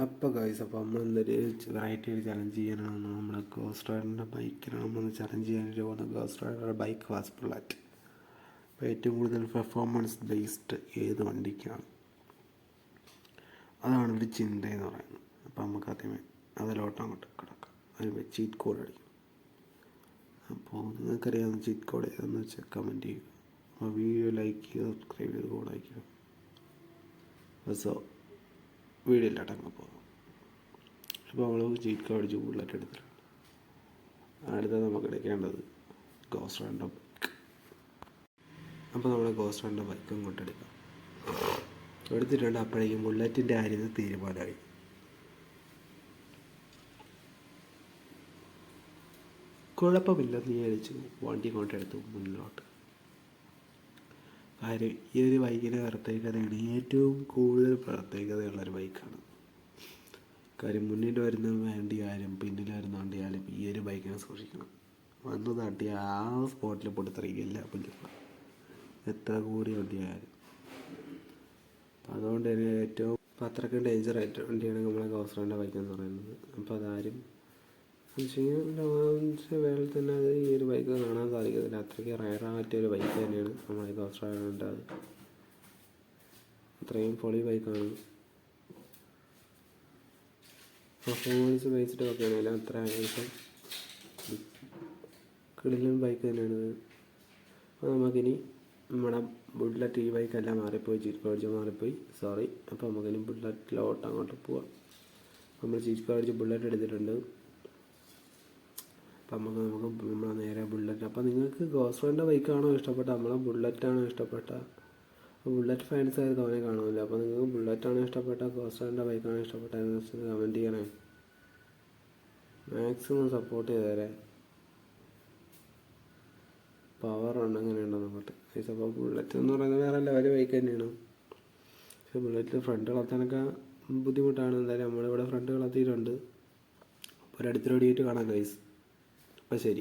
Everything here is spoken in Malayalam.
അപ്പോൾ ഗൈസ് അപ്പോൾ നമ്മൾ എന്തൊരു വെറൈറ്റി ഒരു ചലഞ്ച് ചെയ്യാനാണ് നമ്മുടെ ഗോസ്റ്റ് റൈഡറിന്റെ ബൈക്കിനാണ് നമ്മൾ ചലഞ്ച് ചെയ്യാനായിട്ട് പോകുന്നത്. ഗോസ്റ്റ് റൈഡറുടെ ബൈക്ക് വാസ് ബുള്ളറ്റ് അപ്പോൾ ഏറ്റവും കൂടുതൽ പെർഫോമൻസ് ബേസ്ഡ് ഏത് വണ്ടിക്കാണ്? അതാണ് ഒരു ചിന്ത എന്ന് പറയുന്നത്. അപ്പോൾ നമുക്ക് ആദ്യമേ അതിലോട്ട് അങ്ങോട്ട് കിടക്കാം. അതിന് ചീറ്റ് കോഡ് അടിക്കും. അപ്പോൾ നിങ്ങൾക്കറിയാവുന്ന ചീറ്റ് കോഡ് ഏതെന്ന് വെച്ചാൽ കമന്റ് ചെയ്യുക. അപ്പോൾ വീഡിയോ ലൈക്ക് ചെയ്യുക സബ്സ്ക്രൈബ് ചെയ്ത് കോഡ് അയക്കുക സോ വീഡിയോയിലോട്ട് അങ്ങ് പോകുന്നു അപ്പോൾ ചീറ്റ് കാർഡ് അടിച്ച് ബുള്ളറ്റ് എടുത്തിട്ടുണ്ട്. അടുത്തത് നമുക്ക് എടുക്കേണ്ടത് ഗോസ്റ്റ് റണ്ട ബൈക്ക് അപ്പോൾ നമ്മൾ ഗോസ്റ്റ് റൈഡറിന്റെ ബൈക്ക് എടുക്കാം. എടുത്തിട്ടുണ്ട് അപ്പോഴേക്കും ബുള്ളറ്റിന്റെ കാര്യം തീരുമാനമായി. കുഴപ്പമില്ലെന്ന് വിചാരിച്ചു വണ്ടി കൊണ്ടെടുത്തു മുന്നിലോട്ട് കാര്യം ഈ ഒരു ബൈക്കിന്റെ പ്രത്യേകതയാണ്. ഏറ്റവും കൂടുതൽ പ്രത്യേകതയുള്ളൊരു ബൈക്കാണ്. കാര്യം മുന്നിൽ വരുന്ന വണ്ടി ആയാലും പിന്നിൽ വരുന്ന വണ്ടി ഈ ഒരു ബൈക്കിനെ സൂക്ഷിക്കണം. വന്ന് തട്ടി ആ സ്പോട്ടിൽ പൊട്ടിത്തെറിക്കില്ല പുല്ലുകൾ എത്ര കൂടിയ വണ്ടിയായാലും. അതുകൊണ്ട് തന്നെ ഏറ്റവും അത്രയ്ക്ക് ഡേഞ്ചർ ആയിട്ട് വണ്ടിയാണ് നമ്മളെ ഗോസ്റോന്റെ ബൈക്ക് എന്ന് പറയുന്നത്. അപ്പോൾ അതാരും വേളയിൽ തന്നെ അത് ഈ ഒരു ബൈക്ക് കാണാൻ സാധിക്കത്തില്ല. അത്രയ്ക്ക് റയറായ ഒരു ബൈക്ക് തന്നെയാണ് നമ്മളെ ഗോസ്റോന്റെ അത്. അത്രയും പൊളി ബൈക്കാണ് പെർഫോമൻസ് ബേസ്ഡ് ഒക്കെ ആണെങ്കിലും അത്ര ഏകദേശം കിടിലൻ ബൈക്ക് തന്നെയാണ് അപ്പോൾ നമുക്കിനി നമ്മുടെ ബുള്ളറ്റ് ഈ ബൈക്കെല്ലാം മാറിപ്പോയി. ചീറ്റ് കോടിച്ച് മാറിപ്പോയി. സോറി അപ്പോൾ നമുക്കിനി ബുള്ളറ്റിലോട്ട് അങ്ങോട്ട് പോവാം. നമ്മൾ ചീറ്റ് കോടിച്ച് ബുള്ളറ്റ് എടുത്തിട്ടുണ്ട്. നമുക്ക് നമുക്ക് നമ്മളെ നേരെ ബുള്ളറ്റ്. അപ്പോൾ നിങ്ങൾക്ക് ഗോസ്റോന്റെ ബൈക്കാണോ ഇഷ്ടപ്പെട്ട? നമ്മളെ ബുള്ളറ്റാണോ ഇഷ്ടപ്പെട്ട? ബുള്ളറ്റ് ഫാൻസ് ആയി തോനെ കാണുമല്ലോ. അപ്പോൾ നിങ്ങൾക്ക് ബുള്ളറ്റാണോ ഇഷ്ടപ്പെട്ട? ഗോസ്റോന്റെ ബൈക്കാണോ ഇഷ്ടപ്പെട്ടതെന്ന് വെച്ചാൽ കമന്റ് ചെയ്യണേ. Maximum support ചെയ്തേരെ. പവർ ഉണ്ട് അങ്ങനെയുണ്ടോ പൈസ അപ്പോൾ ബുള്ളറ്റ് എന്ന് പറയുന്നത് വേറെ ലെവൽ ബൈക്ക് തന്നെയാണ്. പക്ഷേ ബുള്ളറ്റിൽ ഫ്രണ്ട് കളത്താനൊക്കെ ബുദ്ധിമുട്ടാണ്. എന്തായാലും നമ്മളിവിടെ ഫ്രണ്ട് കളത്തിയിട്ടുണ്ട് അപ്പോൾ ഒരു അടുത്തൊരു കാണാം ഗൈസ് അപ്പോൾ ശരി